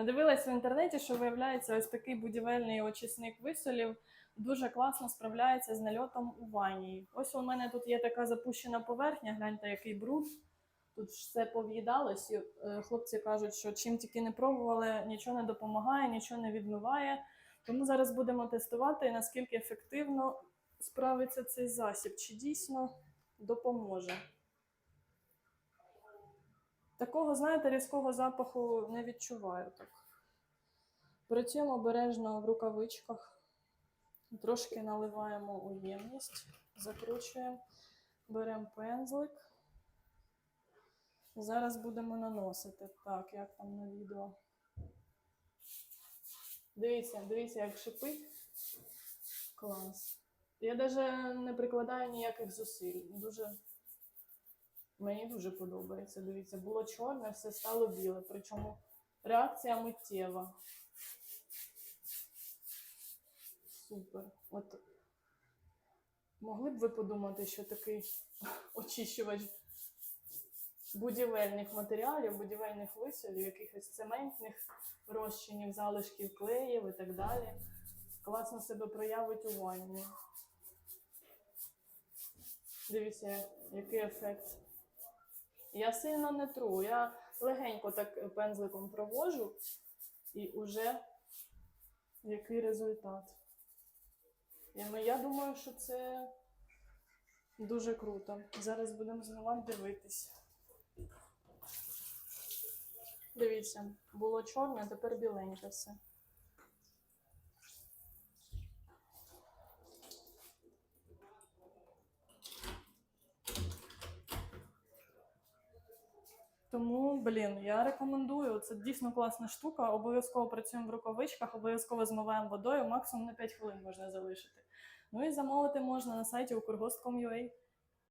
Надивилась в інтернеті, що виявляється, ось такий будівельний очисник висолів дуже класно справляється з нальотом у ванні. Ось у мене тут є така запущена поверхня, гляньте, який бруд. Тут все пов'їдалось, і е, хлопці кажуть, що чим тільки не пробували, нічого не допомагає, нічого не відмиває. Тому зараз будемо тестувати, наскільки ефективно справиться цей засіб, чи дійсно допоможе. Такого, знаєте, різкого запаху не відчуваю так. Працюємо обережно в рукавичках. Трошки наливаємо у ємність, закручуємо, беремо пензлик. Зараз будемо наносити. Так, як там на відео. Дивіться, дивіться, як шипить. Клас. Я навіть не прикладаю ніяких зусиль. Дуже... Мені дуже подобається. Дивіться, було чорне, все стало біле. Причому реакція миттєва. Супер. От могли б ви подумати, що такий очищувач будівельних матеріалів, будівельних висолів, якихось цементних розчинів, залишків клеїв і так далі. Класно себе проявить у ванні. Дивіться, який ефект. Я сильно не тру, я легенько так пензликом провожу, і уже який результат. І ми- Я думаю, що це дуже круто. Зараз будемо знову дивитись. Дивіться, було чорне, тепер біленьке все. Тому, блін, я рекомендую. Це дійсно класна штука. Обов'язково працюємо в рукавичках, обов'язково змиваємо водою, максимум на 5 хвилин можна залишити. Ну і замовити можна на сайті Укргост.com.ua.